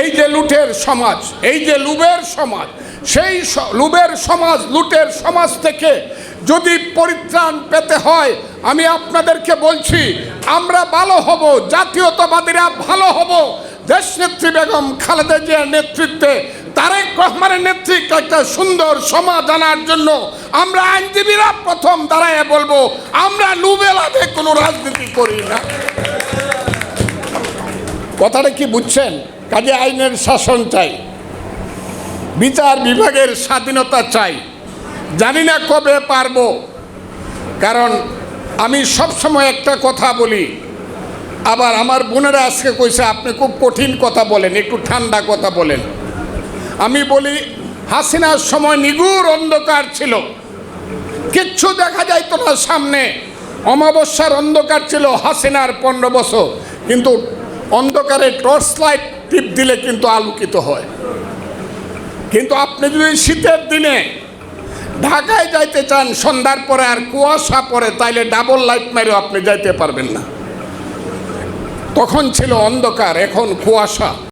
এই যে লুটের সমাজ, এই যে লুবের সমাজ, সেই লুবের সমাজ লুটের সমাজ থেকে যদি পরিত্রাণ পেতে হয়, আমি আপনাদেরকে বলছি, আমরা ভালো হব, জাতীয়তাবাদীরা ভালো হব। দেশনেত্রী বেগম খালেদা জিয়ার নেতৃত্বে তারেক রহমানের নেতৃত্বে একটা সুন্দর সমাজ আনার জন্য আমরা আইনজীবীরা প্রথম দাঁড়ায় বলব, আমরা লুবেলাতে কোনো রাজনীতি করি না। কথাটা কি বুঝছেন? কাজে আইনের শাসন চাই। বিচার বিভাগের স্বাধীনতা চাই। জানি না কবে পারব। কারণ আমি সবসময় একটা কথা বলি। আবার আমার বোনেরা আজকে কইছে, আপনি খুব কঠিন কথা বলেন, একটু ঠান্ডা কথা বলেন। আমি বলি, হাসিনার সময় নিগুড় অন্ধকার ছিল। কিচ্ছু দেখা যাইতো না সামনে। অমাবস্যার অন্ধকার ছিল হাসিনার পনেরো বছর। কিন্তু অন্ধকারে টর্চ লাইট টিপ দিলে কিন্তু আলোকিত হয়। কিন্তু আপনি যদি শীতের দিনে ঢাকায় যাইতে চান, সন্ধ্যার পরে আর কুয়াশা পরে তাইলে ডাবল লাইট মেরেও আপনি যাইতে পারবেন না। তখন ছিল অন্ধকার, এখন কুয়াশা।